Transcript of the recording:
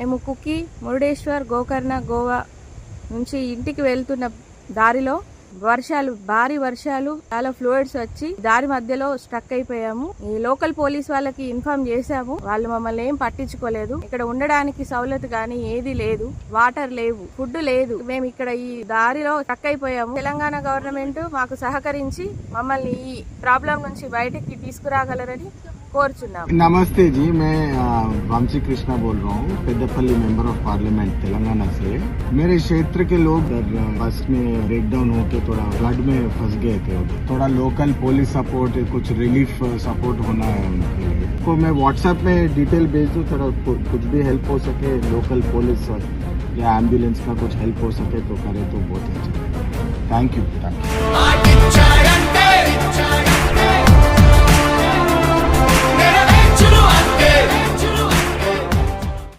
మేము కుకి మురుడేశ్వర్ గోకర్ణ గోవా నుంచి ఇంటికి వెళ్తున్న దారిలో వర్షాలు భారీ వర్షాలు చాలా ఫ్లూయిడ్స్ వచ్చి దారి మధ్యలో స్ట్రక్ అయిపోయాము ఈ లోకల్ పోలీస్ వాళ్ళకి ఇన్ఫార్మ్ చేశాము వాళ్ళు మమ్మల్ని ఏం పట్టించుకోలేదు ఇక్కడ ఉండడానికి సౌలత్ గానీ ఏది లేదు వాటర్ లేవు ఫుడ్ లేదు మేము ఇక్కడ ఈ దారిలో స్ట్రక్ అయిపోయాము తెలంగాణ గవర్నమెంట్ మాకు సహకరించి మమ్మల్ని ఈ ప్రాబ్లం నుంచి బయటికి తీసుకురాగలరని కోరుచున్నాము नमस्ते जी मैं अ, वंशी कृष्णा बोल रहा हूँ Peddapalli member of parliament Telangana से मेरे क्षेत्र के लोग बस में ब्रेकडाउन होकर थोड़ा फ्लड में फंस गए थे थोड़ा लोकल पुलिस सपोर्ट कुछ रिलीफ सपोर्ट होना है उनके लिए। तो मैं व्हाट्सएप में डिटेल भेज दूँ थोड़ा कुछ भी हेल्प हो सके लोकल पुलिस या एंबुलेंस का कुछ हेल्प हो सके तो करें तो बहुत अच्छा। Thank you thank you